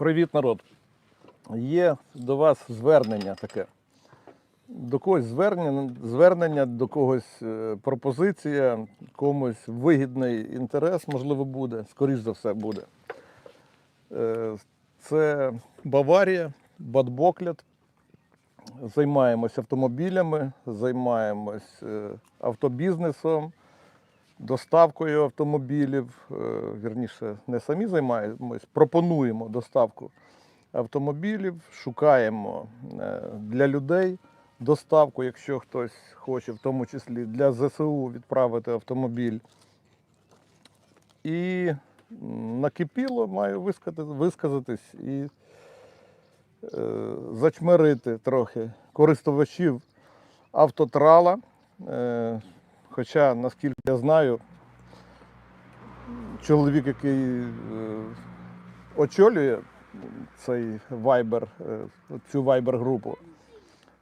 Привіт, народ. Є до вас звернення таке. До когось звернення, звернення до когось е, пропозиція, комусь вигідний інтерес, можливо, буде, скоріш за все буде. Е, Це Баварія, Бадбокляд. Займаємось автомобілями, займаємось е, автобізнесом, доставкою автомобілів. Е, Вірніше, не самі займаємось, пропонуємо доставку автомобілів, шукаємо е, для людей доставку, якщо хтось хоче, в тому числі для ЗСУ відправити автомобіль. І накипіло, маю висказатись і е, зачмирити трохи користувачів автотрала. Хоча, наскільки я знаю, чоловік, який е, очолює цей е, цю Viber-групу,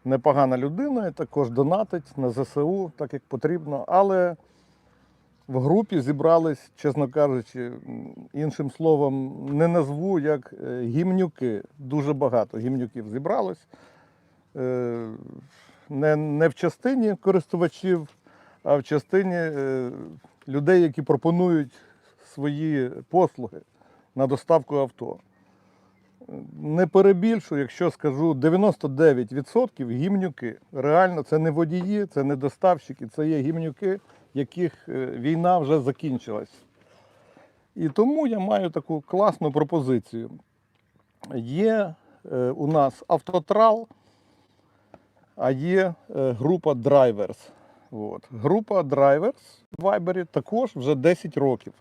непогана людина і також донатить на ЗСУ, так як потрібно. Але в групі зібрались, чесно кажучи, іншим словом, не назву як е, гімнюки. Дуже багато гімнюків зібралось. Е, Не, не в частині користувачів, а в частині е, людей, які пропонують свої послуги на доставку авто. Не перебільшу, якщо скажу 99% гімнюки. Реально, це не водії, це не доставщики, це є гімнюки, яких е, війна вже закінчилась. І тому я маю таку класну пропозицію. Є е, у нас автотрал, а є група Drivers. От. Група Drivers в Viber також вже 10 років.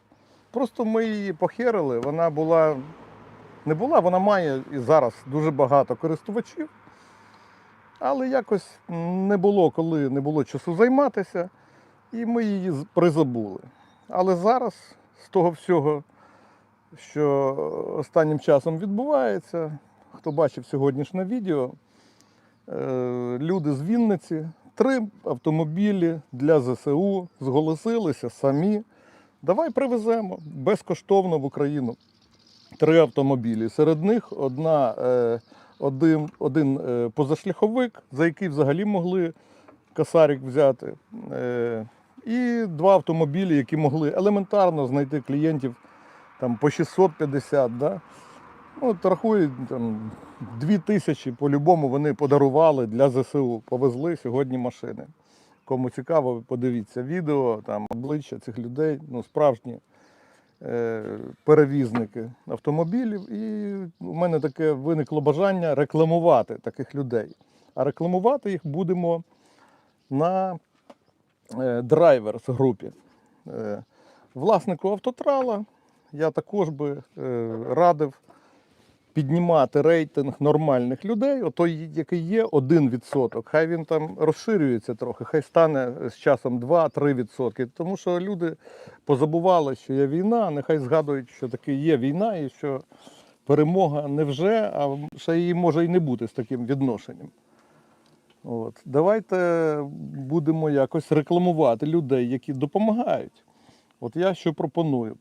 Просто ми її похерили, вона була не була, вона має і зараз дуже багато користувачів, але якось не було, коли не було часу займатися, і ми її призабули. Але зараз, з того всього, що останнім часом відбувається, хто бачив сьогоднішнє відео, е, люди з Вінниці, три автомобілі для ЗСУ зголосилися самі. Давай привеземо безкоштовно в Україну три автомобілі. Серед них одна, е, один, один е, позашляховик, за який взагалі могли касарик взяти. Е, і два автомобілі, які могли елементарно знайти клієнтів там, по 650. Да? Ну, от рахуй, там, 2 тисячі по-любому вони подарували для ЗСУ. Повезли сьогодні машини. Кому цікаво, подивіться відео, там обличчя цих людей, ну, справжні е, перевізники автомобілів. І у мене таке виникло бажання рекламувати таких людей. А рекламувати їх будемо на е, драйверс групі. Е, власнику автотрала я також би е, радив піднімати рейтинг нормальних людей, отой, який є 1%, хай він там розширюється трохи, хай стане з часом 2-3%. Тому що люди позабували, що є війна, нехай згадують, що таки є війна і що перемога не вже, а ще її може і не бути з таким відношенням. От. Давайте будемо якось рекламувати людей, які допомагають. От я що пропоную.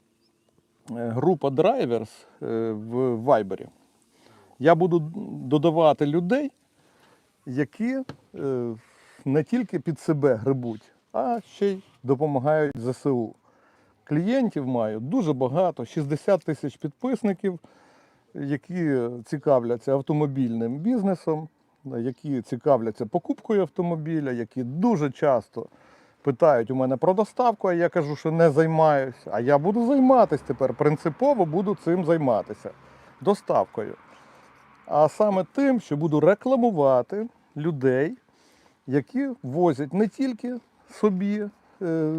Е, Група Drivers е, в Viber. Я буду додавати людей, які е, не тільки під себе грибуть, а ще й допомагають ЗСУ. Клієнтів маю дуже багато, 60 тисяч підписників, які цікавляться автомобільним бізнесом, які цікавляться покупкою автомобіля, які дуже часто питають у мене про доставку, а я кажу, що не займаюся. А я буду займатися тепер, принципово буду цим займатися доставкою. А саме тим, що буду рекламувати людей, які возять не тільки собі, е,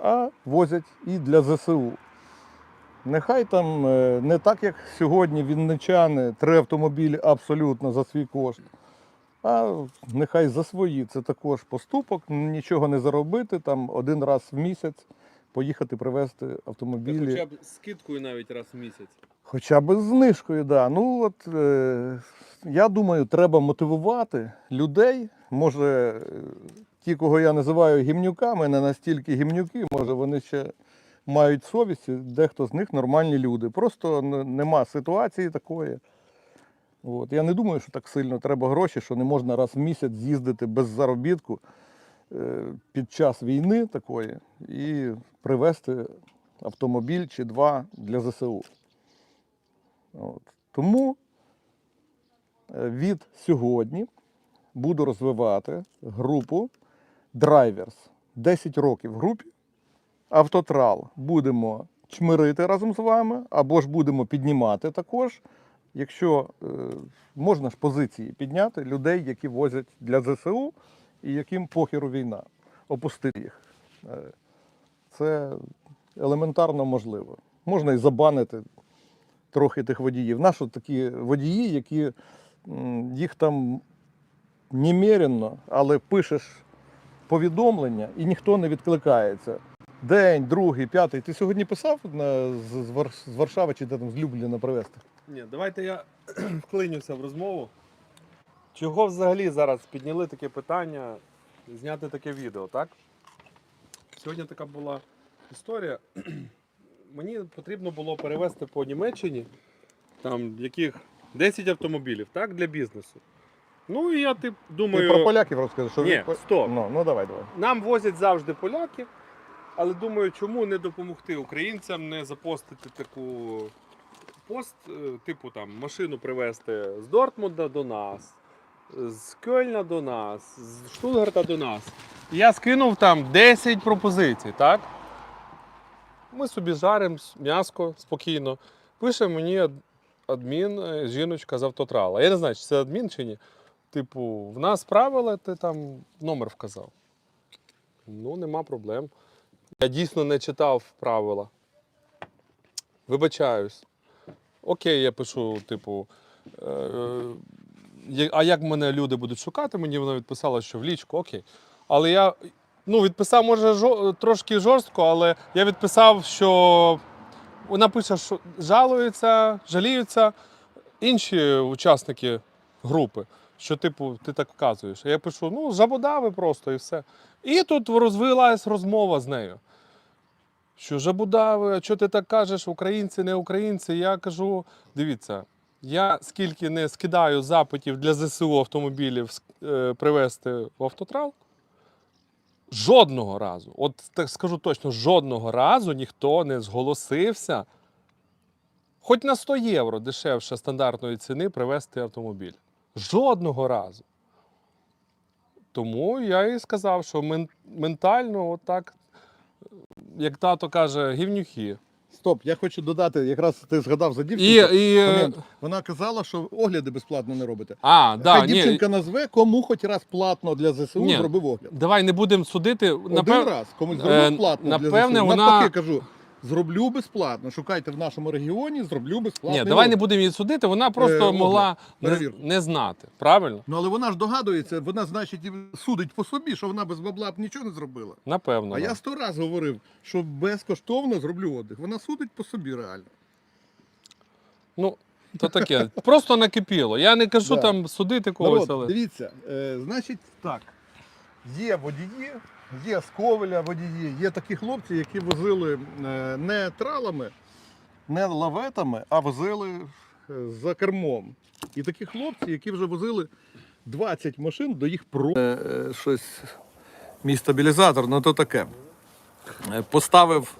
а возять і для ЗСУ. Нехай там е, не так, як сьогодні вінничани, три автомобілі абсолютно за свій кошт. А нехай за свої. Це також поступок, нічого не заробити, там один раз в місяць поїхати привезти Та автомобілі. Хоча б скидкою навіть раз в місяць. Хоча б з знижкою, да. Ну от е, я думаю, треба мотивувати людей. Може, е, ті, кого я називаю гімнюками, не настільки гімнюки, може вони ще мають совість, дехто з них нормальні люди. Просто нема ситуації такої. От. Я не думаю, що так сильно треба гроші, що не можна раз в місяць з'їздити без заробітку е, під час війни такої і привезти автомобіль чи два для ЗСУ. От. Тому е, від сьогодні буду розвивати групу Drivers. 10 років в групі. Автотрал будемо чмирити разом з вами, або ж будемо піднімати також. Якщо е, можна ж позиції підняти людей, які возять для ЗСУ і яким похеру війна, опустити їх. Е, це елементарно можливо. Можна і забанити трохи тих водіїв. Наші такі водії, які їх там немерено, але пишеш повідомлення і ніхто не відкликається. День, другий, п'ятий. Ти сьогодні писав з з Варшави чи де там з Любліна привезти? Ні, давайте я вклинюся в розмову. Чого взагалі зараз підняли таке питання зняти таке відео, так? Сьогодні така була історія. Мені потрібно було перевезти по Німеччині там яких 10 автомобілів, так, для бізнесу. Ну і я тип, Ти думаю. про поляків розкажи, що Ні, ви- стоп. Ну, ну давай, давай. Нам возять завжди поляки, але думаю, чому не допомогти українцям не запостити таку пост, е, типу там машину привезти з Дортмунда до нас, з Кельна до нас, з Штутгарта до нас. І я скинув там 10 пропозицій, так? Ми собі жаримо м'яско спокійно. Пише мені адмін, е, жіночка з автотрала. Я не знаю, чи це адмін чи ні. Типу, в нас правила, ти там номер вказав. Ну, нема проблем. Я дійсно не читав правила. Вибачаюсь. Окей, я пишу, типу. Е, е, а як мене люди будуть шукати? Мені вона відписала, що в лічку, окей. Але я ну, відписав, може, жо, трошки жорстко, але я відписав, що вона пише, що жалуються, жаліються інші учасники групи, що, типу, ти так вказуєш. А я пишу, ну, жабодави просто і все. І тут розвилась розмова з нею. Що жабудави, а що ти так кажеш, українці, не українці? Я кажу: дивіться, я скільки не скидаю запитів для ЗСУ автомобілів е, привезти в автотрал, жодного разу, от так скажу точно, жодного разу ніхто не зголосився, хоч на 100 євро дешевше стандартної ціни привезти автомобіль. Жодного разу. Тому я і сказав, що ментально, отак, як тато каже, гівнюхи. Стоп, я хочу додати, якраз ти згадав за дівчинку. і, і... Момент. Вона казала, що огляди безплатно не робите. а, да, Хай ні, дівчинка назве, кому хоч раз платно для ЗСУ Ні. зробив огляд. давай не будемо судити. Один Напев... раз комусь е, зробив платно напевне, для ЗСУ. вона- Навпаки кажу, зроблю безплатно. Шукайте в нашому регіоні, зроблю безплатно. Ні, давай не будемо її судити, вона просто Е, могла не, перевірку. не знати. Правильно? Ну але вона ж догадується, вона, значить, і судить по собі, що вона без бабла б нічого не зробила. Напевно. А да. я сто раз говорив, що безкоштовно зроблю отдих. Вона судить по собі реально. Ну, то таке. Просто накипіло. Я не кажу Да. там судити когось, Народ, але. дивіться, е, значить так. Є водії, є з Ковеля водії, є такі хлопці, які возили е, не тралами, не лаветами, а возили е, за кермом. І такі хлопці, які вже возили 20 машин до їх про. Е, щось. Мій стабілізатор, ну то таке. Поставив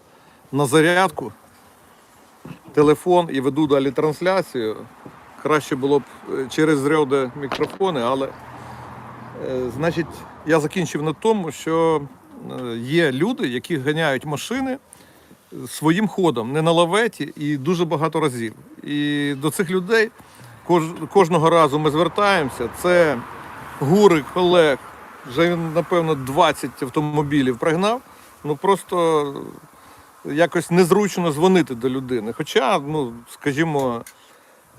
на зарядку телефон і веду далі трансляцію. Краще було б через зряди мікрофони, але значить, я закінчив на тому, що е, є люди, які ганяють машини своїм ходом, не на лаветі, і дуже багато разів. І до цих людей кожного разу ми звертаємося. Це Гурик Олег, вже він, напевно, 20 автомобілів пригнав. Ну просто якось незручно дзвонити до людини. Хоча, ну, скажімо,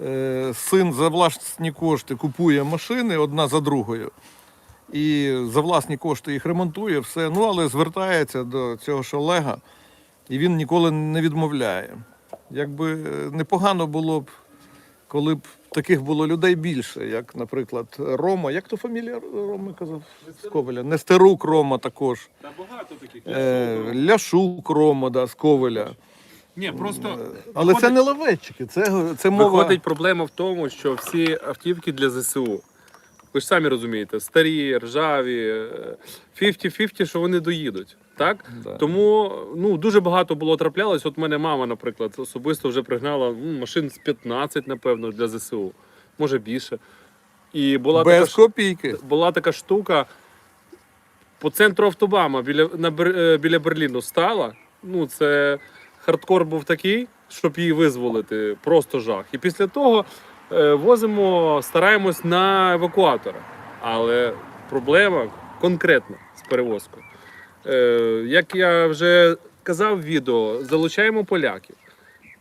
е, син за власні кошти купує машини одна за другою. І за власні кошти їх ремонтує, все. Ну, але звертається до цього ж Олега, і він ніколи не відмовляє. Якби е, непогано було б, коли б таких було людей більше, як, наприклад, Рома. Як то фамілія Роми казав? З Ковеля? Нестерук Рома також. Та багато таких. Е, Ляшук Рома, да, з Ковеля. Ні, просто Але це не лаветчики, це, це мова. Виходить проблема в тому, що всі автівки для ЗСУ. Ви ж самі розумієте, старі, ржаві, е, 50-50, що вони доїдуть. Так? Да. Тому ну, дуже багато було траплялось. От мене мама, наприклад, особисто вже пригнала ну, машин з 15, напевно, для ЗСУ, може більше. І була така, Без ш- копійки. була така штука. По центру автобама біля, на, е, біля Берліну стала. Ну, це хардкор був такий, щоб її визволити, просто жах. І після того е, возимо, стараємось на евакуатора. Але проблема конкретна з перевозкою. Е, як я вже казав в відео, залучаємо поляків.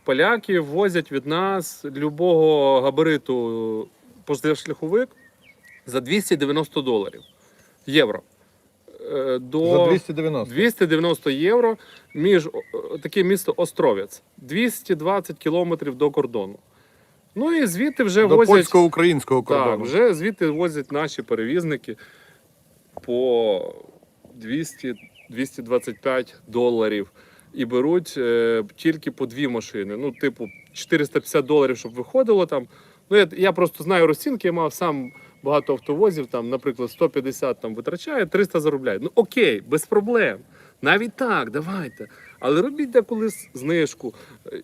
Поляки возять від нас любого габариту позашляховик за 290 доларів євро. Е, До За 290. 290 євро між таке місто Островець, 220 кілометрів до кордону. Ну і звідти вже До возять польсько-українського так, вже звідти возять наші перевізники по 200 225 доларів і беруть е, тільки по дві машини. Ну, типу, 450 доларів, щоб виходило там. Ну, я, я просто знаю розцінки, я мав сам багато автовозів, там, наприклад, 150 там витрачає, 300 заробляє. Ну окей, без проблем. Навіть так, давайте. Але робіть деколи знижку.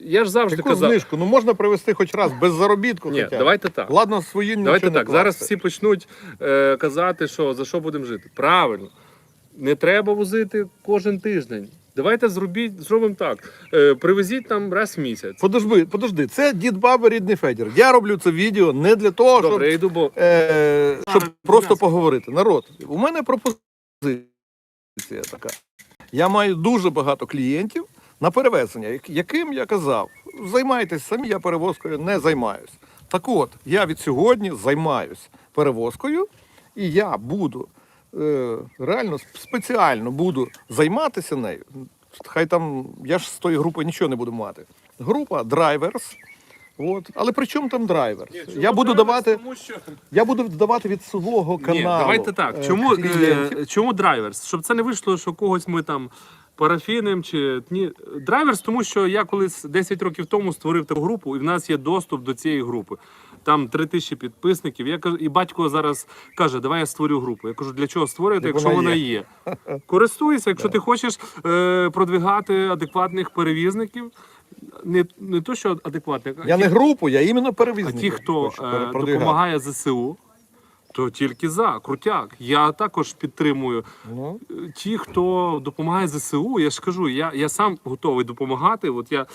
Я ж завжди Яку казав. знижку? Ну можна привезти хоч раз без заробітку. Ні, хоча давайте так. Ладно, свої Давайте нічого не так. Зараз всі почнуть е, казати, що за що будемо жити. Правильно, не треба возити кожен тиждень. Давайте зробіть, зробимо так. Е, привезіть нам раз в місяць. Подожди, подожди, це дід баба рідний Федір. Я роблю це відео не для того, щоб, Добре, я йду, бо е, щоб А, просто поговорити. Народ, у мене пропозиція така. Я маю дуже багато клієнтів на перевезення, яким я казав, займайтесь самі, я перевозкою не займаюсь. Так от, я від сьогодні займаюсь перевозкою, і я буду е, реально спеціально буду займатися нею. Хай там, я ж з тої групи нічого не буду мати. Група Drivers. От. Але при чому там драйверс? Я буду давати, Тому що... я буду давати від свого каналу. Ні, давайте так. е, Чому, клієнтів. е, чому драйверс? Щоб це не вийшло, що когось ми там парафіним чи ні. Драйверс, тому що я колись 10 років тому створив таку групу, і в нас є доступ до цієї групи. Там 3 тисячі підписників. Я кажу, і батько зараз каже, давай я створю групу. Я кажу, для чого створювати, Як якщо вона вона є. є. Користуйся, якщо ти хочеш е, продвигати адекватних перевізників. Не, не то, що адекватних, а Я ті, не групу, я іменно а перевізник. ті, хто хочу е, допомагає ЗСУ, то тільки за, крутяк. Я також підтримую. Ну, Е, Ті, хто допомагає ЗСУ, я ж кажу, я, я сам готовий допомагати. От я, е,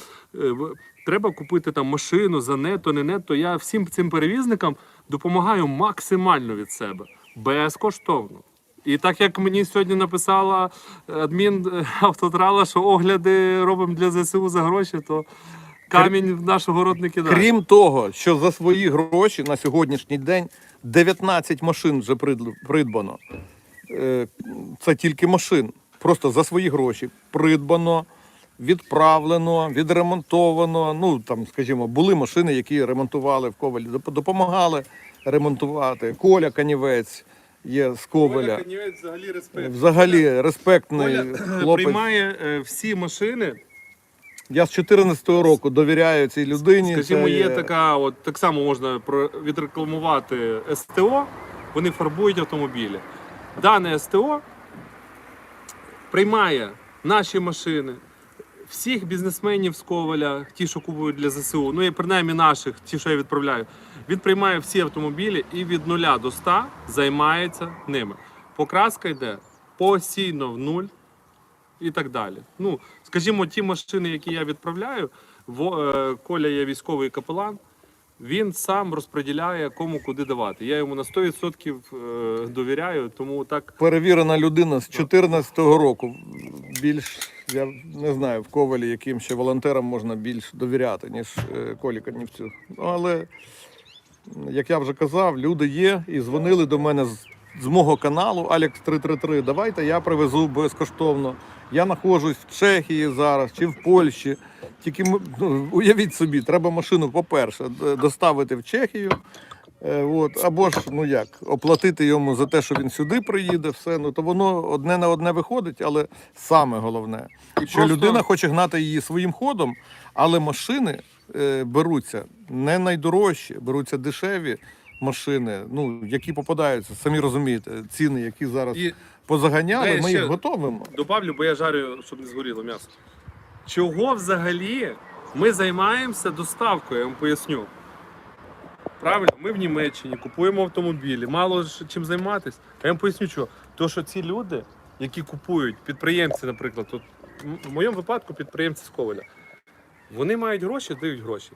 в- треба купити там машину за нето, не нето. Я всім цим перевізникам допомагаю максимально від себе, безкоштовно. І так як мені сьогодні написала адмін е, автотрала, що огляди робимо для ЗСУ за гроші, то камінь в наш город не кидає. Крім того, що за свої гроші на сьогоднішній день 19 машин вже прид- придбано. Е, Це тільки машин. Просто за свої гроші придбано, відправлено, відремонтовано. Ну там, скажімо, були машини, які ремонтували в Ковалі, допомагали ремонтувати. Коля Канівець є з Коваля. взагалі респект. Взагалі респектний хлопець. приймає е, всі машини. Я з 14-го року довіряю цій людині. Скажімо, Це є така, от так само можна про відрекламувати СТО. Вони фарбують автомобілі. Дане СТО приймає наші машини, всіх бізнесменів з Коваля, ті, що купують для ЗСУ, ну і принаймні наших, ті, що я відправляю. Він приймає всі автомобілі і від 0 до 100 займається ними. Покраска йде постійно в нуль і так далі. Ну, скажімо, ті машини, які я відправляю, е, Коля є військовий капелан. Він сам розподіляє, кому куди давати. Я йому на 100% е, довіряю, тому так перевірена людина з 14-го року. Більш я не знаю в Ковалі, яким ще волонтерам можна більш довіряти, ніж е, Колі Канівцю. Ну, але як я вже казав, люди є і дзвонили до мене з, з мого каналу Алекс 333. Давайте я привезу безкоштовно. Я знаходжусь в Чехії зараз чи в Польщі. Тільки ну, уявіть собі, треба машину, по-перше, доставити в Чехію. Е, от, або ж, ну як, оплатити йому за те, що він сюди приїде, все. Ну то воно одне на одне виходить, але саме головне, І що просто- людина хоче гнати її своїм ходом, але машини е, беруться не найдорожчі, беруться дешеві машини, ну, які попадаються, самі розумієте, ціни, які зараз І позаганяли, ми їх готовимо. добавлю, бо я жарю, щоб не згоріло м'ясо. Чого взагалі ми займаємося доставкою, я вам поясню. Правильно, ми в Німеччині купуємо автомобілі, мало ж чим займатися. А я вам поясню, що. То, що ці люди, які купують, підприємці, наприклад, от, в моєму випадку підприємці з Коваля, вони мають гроші, дають гроші.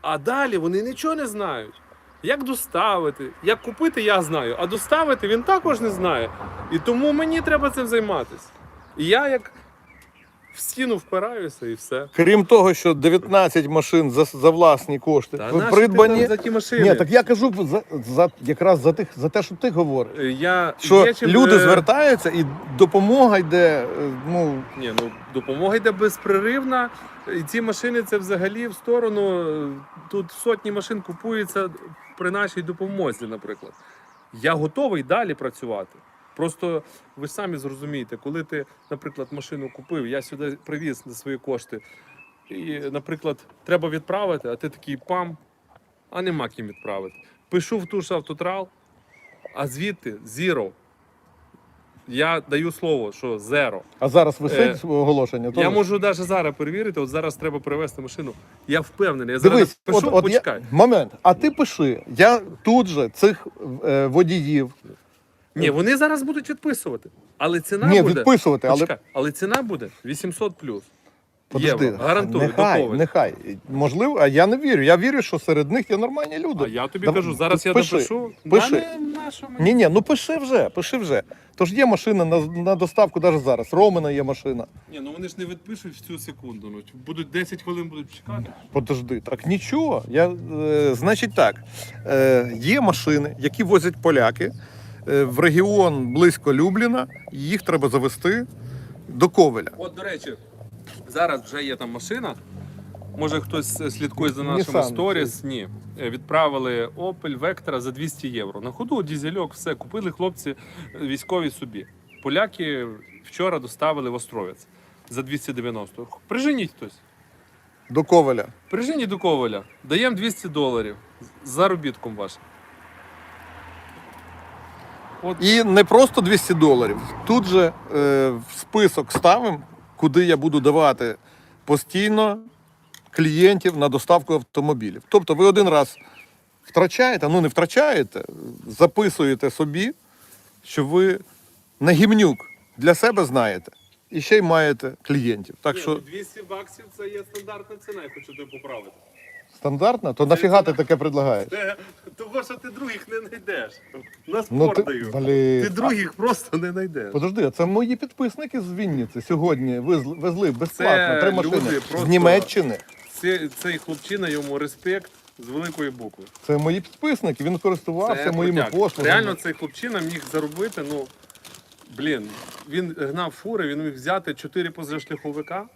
А далі вони нічого не знають. Як доставити, як купити, я знаю, а доставити він також не знає. І тому мені треба цим займатися. І я як в стіну впираюся і все. Крім того, що 19 машин за, за власні кошти Та ти придбані. там за ті машини? Ні, так я кажу за, за якраз за тих за те, що ти говориш. Е, Я Що є чим, люди е, звертаються і допомога йде. е, Ну Ні, ну допомога йде безпреривна. І ці машини це взагалі в сторону. е, Тут сотні машин купується при нашій допомозі, наприклад. Я готовий далі працювати. Просто ви ж самі зрозумієте, коли ти, наприклад, машину купив, я сюди привіз на свої кошти, і, наприклад, треба відправити, а ти такий пам, а нема ким відправити. Пишу в ту ж автотрал, а звідти зіро. Я даю слово, що зеро. а зараз висить Е, оголошення. Я можу навіть зараз перевірити. От зараз треба привезти машину. Я впевнений. Я зараз Дивись, пишу, от, от почекай. я, момент. А ти пиши. Я тут же цих е, водіїв Ні, вони зараз будуть відписувати. Але ціна Ні, буде. відписувати, але- Почекай, але ціна буде 800 плюс. Подожди, Євро. Гарантую, нехай, нехай. Можливо, а я не вірю. Я вірю, що серед них є нормальні люди. А я тобі Да- кажу, зараз я пиши, допишу. пиши. Та не на що мені? Ні, ні, ну пиши вже, пиши вже. Тож є машина на, на доставку навіть зараз. Романа є машина. Ні, ну вони ж не відпишуть в цю секунду. Ну, будуть 10 хвилин будуть чекати. Подожди, так нічого. Я, е, значить так, е, є машини, які возять поляки е, в регіон близько Любліна, їх треба завести до Ковеля. От, до речі, зараз вже є там машина. Може хтось слідкує за нашими Nissan. сторіс. Ні. Е, Відправили Opel Vectra за 200 євро. На ходу дізельок, все купили хлопці е, військові собі. Поляки вчора доставили в Островець за 290. Приженіть хтось. До Ковеля. Приженіть до Коваля. Даємо 200 доларів з заробітком вашим. От І не просто 200 доларів. Тут же е, в список ставимо, куди я буду давати постійно клієнтів на доставку автомобілів. Тобто ви один раз втрачаєте, ну не втрачаєте, записуєте собі, що ви на гімнюк для себе знаєте і ще й маєте клієнтів. Так Ні, що ну, 200 баксів це є стандартна ціна, я хочу тебе поправити. Стандартно, то нафіга ти таке предлагаєш? Це того, що ти других не знайдеш. На Ну ти, даю. блін, Ти других просто не знайдеш. Подожди, це мої підписники з Вінниці сьогодні везли, везли безплатно Це три люди машини просто- з Німеччини. Це, цей хлопчина йому респект з великої букви. Це мої підписники. Він користувався Це моїми крутяк. послугами. Реально цей хлопчина міг заробити, ну, блін, він гнав фури, він міг взяти 4 позашляховика.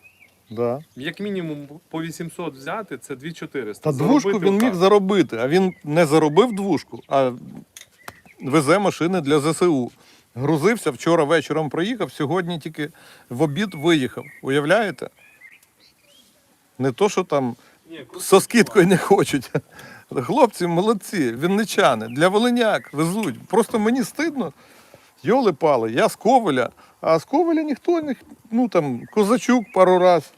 Да. Як мінімум по 800 взяти, це 2400. Та двушку Заробити він міг заробити, а він не заробив двушку, а везе машини для ЗСУ. Грузився вчора вечором проїхав, сьогодні тільки в обід виїхав. Уявляєте? Не то, що там Ні, круто. со скидкою не хочуть. Хлопці молодці, вінничани, для волиняк везуть. Просто мені стидно. Йоли пали, я з Ковеля, а з Ковеля ніхто не. Ну там Козачук пару раз.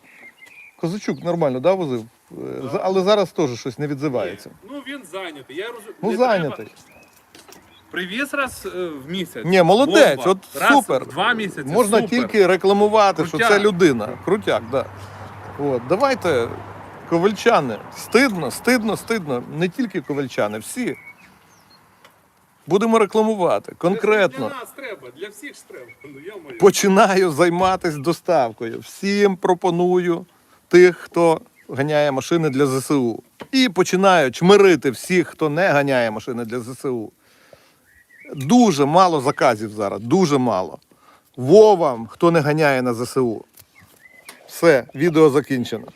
Козачук нормально, да, возив? Е, за- Але зараз теж щось не відзивається. Ні, Ну він зайнятий. Я розумію. Ну, Не зайнятий. треба. Привіз раз е, в місяць. Ні, молодець, Бомба. от раз супер. в Два місяці. Можна супер. тільки рекламувати, що це людина. Крутяк, да. От, давайте, ковальчани, стидно, стидно, стидно. Не тільки ковальчани, всі. Будемо рекламувати конкретно. Для нас треба, для всіх ж треба. Ну. Починаю займатися доставкою. Всім пропоную тих, хто ганяє машини для ЗСУ. І починають чмирити всіх, хто не ганяє машини для ЗСУ. Дуже мало заказів зараз, дуже мало. Вовам, хто не ганяє на ЗСУ. Все, відео закінчено.